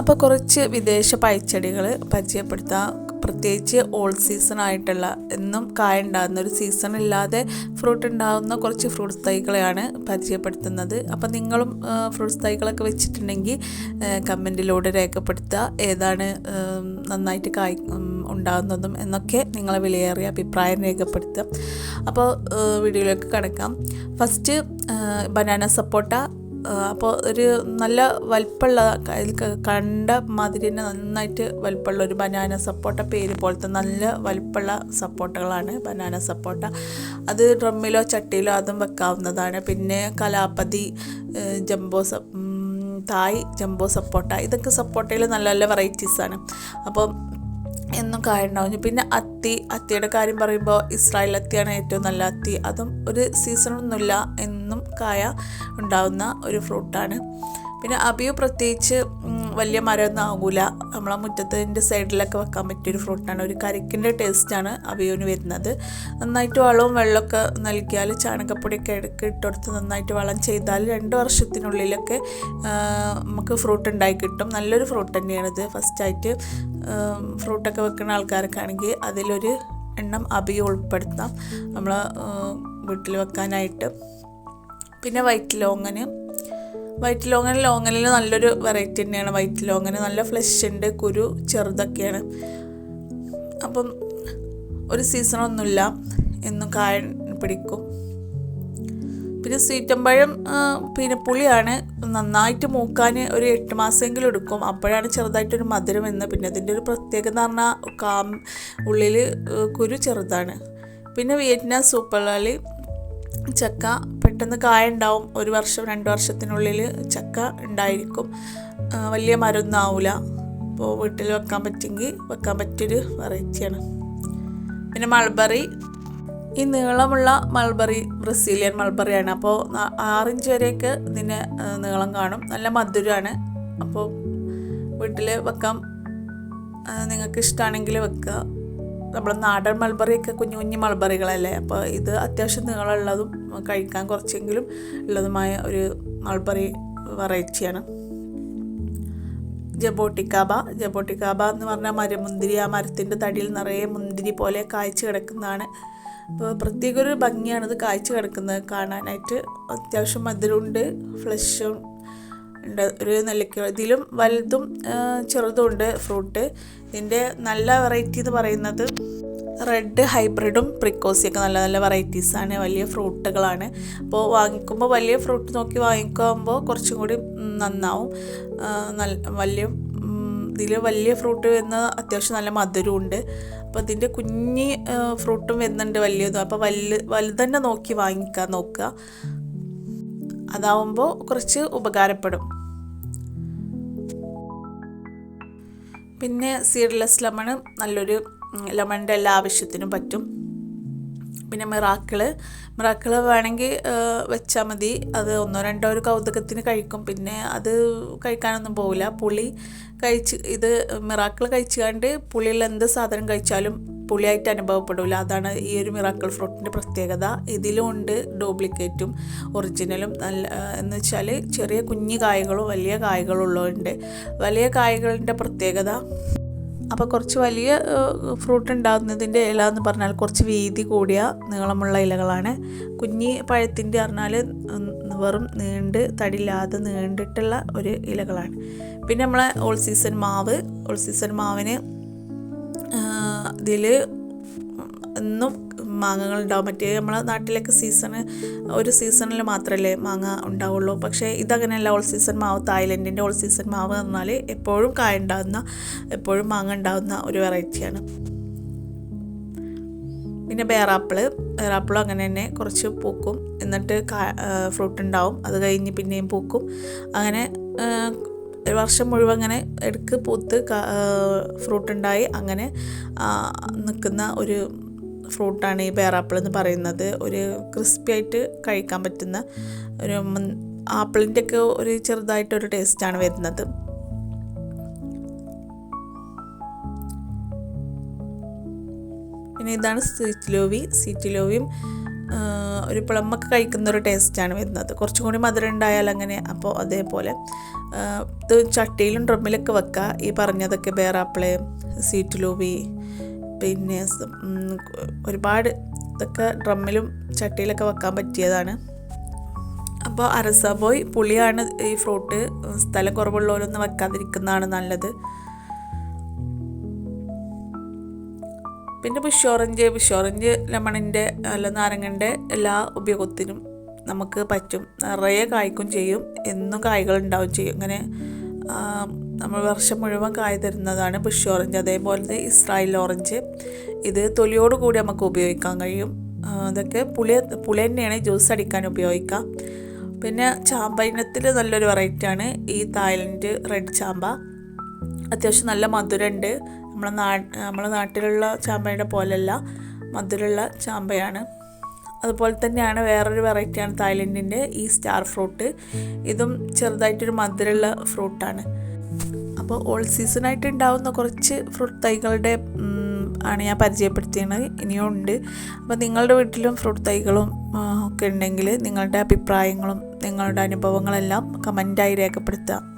അപ്പോൾ കുറച്ച് വിദേശ പയച്ചെടികൾ പരിചയപ്പെടുത്താം. പ്രത്യേകിച്ച് ഓൾ സീസൺ ആയിട്ടുള്ള എന്നും കായ ഉണ്ടാകുന്ന ഒരു സീസൺ ഇല്ലാതെ ഫ്രൂട്ട് ഉണ്ടാകുന്ന കുറച്ച് ഫ്രൂട്ട്സ് തൈകളെയാണ് പരിചയപ്പെടുത്തുന്നത്. അപ്പോൾ നിങ്ങളും ഫ്രൂട്ട്സ് തൈകളൊക്കെ വെച്ചിട്ടുണ്ടെങ്കിൽ കമന്റിലൂടെ രേഖപ്പെടുത്തുക. ഏതാണ് നന്നായിട്ട് കായ് ഉണ്ടാകുന്നതും എന്നൊക്കെ നിങ്ങളെ വിലയേറിയ അഭിപ്രായം രേഖപ്പെടുത്തുക. അപ്പോൾ വീഡിയോയിലേക്ക് കിടക്കാം. ഫസ്റ്റ് ബനാന സപ്പോട്ട അപ്പോൾ ഒരു നല്ല വലിപ്പമുള്ള അതിൽ കണ്ട മാതിരി തന്നെ നന്നായിട്ട് വലിപ്പമുള്ള ഒരു ബനാന സപ്പോട്ട പേര് പോലത്തെ നല്ല വലിപ്പമുള്ള സപ്പോട്ടകളാണ് ബനാന സപ്പോട്ട. അത് ഡ്രമ്മിലോ ചട്ടിയിലോ അതും വെക്കാവുന്നതാണ്. പിന്നെ കലാപതി ജംബോ തായ് ജംബോ സപ്പോട്ട. ഇതൊക്കെ സപ്പോട്ടയിൽ നല്ല നല്ല വെറൈറ്റീസാണ് അപ്പം എന്നും കാര്യമുണ്ടാവും പിന്നെ അത്തി അത്തിയുടെ കാര്യം പറയുമ്പോൾ ഇസ്രായേൽ അത്തിയാണ് ഏറ്റവും നല്ല അത്തി. അതും ഒരു സീസണൊന്നുമില്ല എന്നും കായ ഉണ്ടാകുന്ന ഒരു ഫ്രൂട്ടാണ്. പിന്നെ അബിയു പ്രത്യേകിച്ച് വലിയ മരമൊന്നും ആകൂല നമ്മളെ മുറ്റത്തിന്റെ സൈഡിലൊക്കെ വെക്കാൻ പറ്റിയൊരു ഫ്രൂട്ടാണ്. ഒരു കരിക്കിന്റെ ടേസ്റ്റാണ് അബിയുവിന് വരുന്നത്. നന്നായിട്ട് വളവും വെള്ളമൊക്കെ നൽകിയാൽ ചാണകപ്പൊടിയൊക്കെ ഇടയ്ക്ക് ഇട്ടുകൊടുത്ത് നന്നായിട്ട് വളം ചെയ്താൽ രണ്ട് വർഷത്തിനുള്ളിലൊക്കെ നമുക്ക് ഫ്രൂട്ട് ഉണ്ടായി കിട്ടും. നല്ലൊരു ഫ്രൂട്ട് തന്നെയാണിത് ഫസ്റ്റായിട്ട് ഫ്രൂട്ടൊക്കെ വെക്കുന്ന ആൾക്കാർക്കാണെങ്കിൽ അതിലൊരു എണ്ണം അബിയ ഉൾപ്പെടുത്താം നമ്മൾ വീട്ടിൽ വെക്കാനായിട്ട്. പിന്നെ വൈറ്റ് ലോങ്ങന് വൈറ്റ് ലോങ്ങൻ ലോങ്ങനിൽ നല്ലൊരു വെറൈറ്റി തന്നെയാണ്. വൈറ്റ് ലോങ്ങന് നല്ല ഫ്ലഷ് ഉണ്ട് കുരു ചെറുതൊക്കെയാണ്. അപ്പം ഒരു സീസണൊന്നുമില്ല എന്നും കായ പിടിക്കും. പിന്നെ സീറ്റമ്പഴം പിന്നെ പുളിയാണ്. നന്നായിട്ട് മൂക്കാൻ ഒരു എട്ട് മാസമെങ്കിലും എടുക്കും. അപ്പോഴാണ് ചെറുതായിട്ടൊരു മധുരം എന്ന്. പിന്നെ അതിന്റെ ഒരു പ്രത്യേകത എന്ന് പറഞ്ഞാൽ കാം ഉള്ളിൽ കുരു ചെറുതാണ്. പിന്നെ വിയറ്റ്നാം സൂപ്പർലാലി ചക്ക പെട്ടെന്ന് കായ ഉണ്ടാവും ഒരു വർഷം രണ്ട് വർഷത്തിനുള്ളിൽ ചക്ക ഉണ്ടായിരിക്കും. വലിയ മരമൊന്നും അപ്പോൾ വീട്ടിൽ വെക്കാൻ പറ്റുമെങ്കിൽ വെക്കാൻ പറ്റിയൊരു വെറൈറ്റിയാണ്. പിന്നെ മൾബറി ഈ നീളമുള്ള മൾബറി ബ്രസീലിയൻ മൾബറിയാണ് അപ്പോൾ ആറിഞ്ച് വരെയൊക്കെ ഇതിന് നീളം കാണും. നല്ല മധുരമാണ്. അപ്പോൾ വീട്ടിൽ വെക്കാം. നിങ്ങൾക്ക് ഇഷ്ടമാണെങ്കിൽ വെക്കുക. നമ്മൾ നാടൻ മൾബറിയൊക്കെ കുഞ്ഞു കുഞ്ഞു മൾബറികളല്ലേ? അപ്പോൾ ഇത് അത്യാവശ്യം നീളമുള്ളതും കഴിക്കാൻ കുറച്ചെങ്കിലും ഉള്ളതുമായ ഒരു മൾബറി വെറൈറ്റിയാണ്. ജബോട്ടിക്കാബ. ജബോട്ടിക്കാബ എന്ന് പറഞ്ഞാൽ മരമുന്തിരി ആ മരത്തിന്റെ തടിയിൽ നിറയെ മുന്തിരി പോലെ കായ്ച്ചു കിടക്കുന്നതാണ്. അപ്പോൾ പ്രത്യേക ഒരു ഭംഗിയാണ് ഇത് കായ്ച്ചു കിടക്കുന്നത് കാണാനായിട്ട്. അത്യാവശ്യം മധുരമുണ്ട് ഫ്ലഷും ഉണ്ട് ഒരു നെല്ലിക്ക ഇതിലും വലുതും ചെറുതും ഉണ്ട് ഫ്രൂട്ട്. ഇതിന്റെ നല്ല വെറൈറ്റി എന്ന് പറയുന്നത് റെഡ് ഹൈബ്രിഡും പ്രിക്കോസിയൊക്കെ നല്ല നല്ല വെറൈറ്റീസാണ് വലിയ ഫ്രൂട്ടുകളാണ് അപ്പോൾ വാങ്ങിക്കുമ്പോൾ വലിയ ഫ്രൂട്ട് നോക്കി വാങ്ങിക്കുമ്പോൾ കുറച്ചും കൂടി നന്നാവും. നല്ല വലിയ ഇതിൽ വലിയ ഫ്രൂട്ട് വരുന്ന അത്യാവശ്യം നല്ല മധുരമുണ്ട് അപ്പോൾ ഇതിന്റെ കുഞ്ഞി ഫ്രൂട്ടും വരുന്നുണ്ട് വലിയതും. അപ്പോൾ വലു വലുതന്നെ നോക്കി വാങ്ങിക്കാൻ നോക്കുക. അതാവുമ്പോൾ കുറച്ച് ഉപകാരപ്പെടും. പിന്നെ സീഡ്ലെസ് ലെമണ് നല്ലൊരു ലെമണിന്റെ എല്ലാ ആവശ്യത്തിനും പറ്റും. പിന്നെ മിറാക്കിൾ. മിറാക്കിൾ വേണമെങ്കിൽ വെച്ചാൽ മതി. അത് ഒന്നോ രണ്ടോ ഒരു കൗതുകത്തിന് കഴിക്കും. പിന്നെ അത് കഴിക്കാനൊന്നും പോവില്ല. പുളി കഴിച്ച് ഇത് മിറാക്കിൾ കഴിച്ചുകൊണ്ട് പുളിയിൽ എന്ത് സാധനം കഴിച്ചാലും പുളിയായിട്ട് അനുഭവപ്പെടില്ല അതാണ് ഈ ഒരു മിറാക്കിൾ ഫ്രൂട്ടിന്റെ പ്രത്യേകത. ഇതിലും ഉണ്ട് ഡ്യൂപ്ലിക്കേറ്റും ഒറിജിനലും നല്ല എന്ന് വെച്ചാൽ ചെറിയ കുഞ്ഞു കായകളും വലിയ കായകളും ഉള്ളതുണ്ട് വലിയ കായകളുടെ പ്രത്യേകത അപ്പോൾ കുറച്ച് വലിയ ഫ്രൂട്ട് ഉണ്ടാകുന്നതിന്റെ ഇല എന്ന് പറഞ്ഞാൽ കുറച്ച് വീതി കൂടിയ നീളമുള്ള ഇലകളാണ്. കുഞ്ഞി പഴത്തിന്റെ പറഞ്ഞാൽ വെറും നീണ്ട് തടിയില്ലാതെ നീണ്ടിട്ടുള്ള ഒരു ഇലകളാണ്. പിന്നെ നമ്മളെ ഓൾ സീസൺ മാവ്. ഓൾ സീസൺ മാവിന് ഇതിൽ എന്നും മാങ്ങകൾ ഉണ്ടാവും. മറ്റേ നമ്മളെ നാട്ടിലൊക്കെ സീസണ് ഒരു സീസണിൽ മാത്രമല്ലേ മാങ്ങ ഉണ്ടാവുള്ളൂ. പക്ഷേ ഇതങ്ങനെയല്ല. ഓൾ സീസൺ മാവ് തായ്ലൻഡിന്റെ ഓൾ സീസൺ മാവ് എന്ന് പറഞ്ഞാൽ എപ്പോഴും കായ ഉണ്ടാകുന്ന എപ്പോഴും മാങ്ങ ഉണ്ടാകുന്ന ഒരു വെറൈറ്റിയാണ് പിന്നെ ബേറാപ്പിൾ ബേറാപ്പിളും അങ്ങനെ തന്നെ കുറച്ച് പൂക്കും. എന്നിട്ട് ഫ്രൂട്ട് ഉണ്ടാവും. അത് കഴിഞ്ഞ് പിന്നെയും പൂക്കും. അങ്ങനെ വർഷം മുഴുവൻ അങ്ങനെ എടുക്ക് പൂത്ത് ഫ്രൂട്ട് ഉണ്ടായി അങ്ങനെ നിൽക്കുന്ന ഒരു ഫ്രൂട്ടാണ് ഈ ബേറാപ്പിൾ എന്ന് പറയുന്നത്. ഒരു ക്രിസ്പി ആയിട്ട് കഴിക്കാൻ പറ്റുന്ന ഒരു ആപ്പിളിന്റെ ഒക്കെ ഒരു ചെറുതായിട്ടൊരു ടേസ്റ്റാണ് വരുന്നത്. പിന്നെ ഇതാണ് സീറ്റിലോവി സീറ്റിലോവിയും ഒരു പ്ലമ്മൊക്കെ കഴിക്കുന്ന ഒരു ടേസ്റ്റാണ് വരുന്നത്. കുറച്ചും കൂടി മധുരം ഉണ്ടായാൽ അങ്ങനെ അപ്പോൾ അതേപോലെ. ഇത് ചട്ടിയിലും ഡ്രമ്മിലൊക്കെ വെക്കുക ഈ പറഞ്ഞതൊക്കെ ബേറാപ്പിൾ സീറ്റ് ലൂബി പിന്നെ ഒരുപാട് ഇതൊക്കെ ഡ്രമ്മിലും ചട്ടിയിലൊക്കെ വെക്കാൻ പറ്റിയതാണ്. അപ്പോൾ അരസബോയ് പുളിയാണ് ഈ ഫ്രൂട്ട്. സ്ഥലം കുറവുള്ളവരൊന്നും വെക്കാതിരിക്കുന്നതാണ് നല്ലത്. പിന്നെ പുഷോറഞ്ച് പുഷോറഞ്ച് ലെമണിന്റെ അല്ല നാരങ്ങന്റെ എല്ലാ ഉപയോഗത്തിനും നമുക്ക് പറ്റും. നിറയെ കായ്ക്കും ചെയ്യും. എന്നും കായ്കൾ ഉണ്ടാവും ചെയ്യും. ഇങ്ങനെ നമ്മൾ വർഷം മുഴുവൻ കായ് തരുന്നതാണ് ബുഷ് ഓറഞ്ച്. അതേപോലെ ഇസ്രായേൽ ഓറഞ്ച്. ഇത് തൊലിയോട് കൂടി നമുക്ക് ഉപയോഗിക്കാൻ കഴിയും. ഇതൊക്കെ പുളി പുളി തന്നെയാണ് ജ്യൂസ് അടിക്കാൻ ഉപയോഗിക്കാം പിന്നെ ചാമ്പ ഇനത്തിൽ നല്ലൊരു വെറൈറ്റിയാണ് ഈ തായ്ലൻഡ് റെഡ് ചാമ്പ. അത്യാവശ്യം നല്ല മധുരമുണ്ട്. നമ്മളെ നാ നമ്മളെ നാട്ടിലുള്ള ചാമ്പയുടെ പോലെയല്ല മധുരമുള്ള ചാമ്പയാണ്. അതുപോലെ തന്നെയാണ് വേറൊരു വെറൈറ്റിയാണ് തായ്ലൻഡിന്റെ ഈ സ്റ്റാർ ഫ്രൂട്ട്. ഇതും ചെറുതായിട്ടൊരു മധുരമുള്ള ഫ്രൂട്ടാണ്. അപ്പോൾ ഓൾ സീസണായിട്ട് ഉണ്ടാവുന്ന കുറച്ച് ഫ്രൂട്ട് തൈകളുടെ ആണ് ഞാൻ പരിചയപ്പെടുത്തിയത്. ഇനിയും ഉണ്ട്. അപ്പോൾ നിങ്ങളുടെ വീട്ടിലും ഫ്രൂട്ട് തൈകളും ഒക്കെ ഉണ്ടെങ്കിൽ നിങ്ങളുടെ അഭിപ്രായങ്ങളും നിങ്ങളുടെ അനുഭവങ്ങളെല്ലാം കമന്റായി രേഖപ്പെടുത്തുക.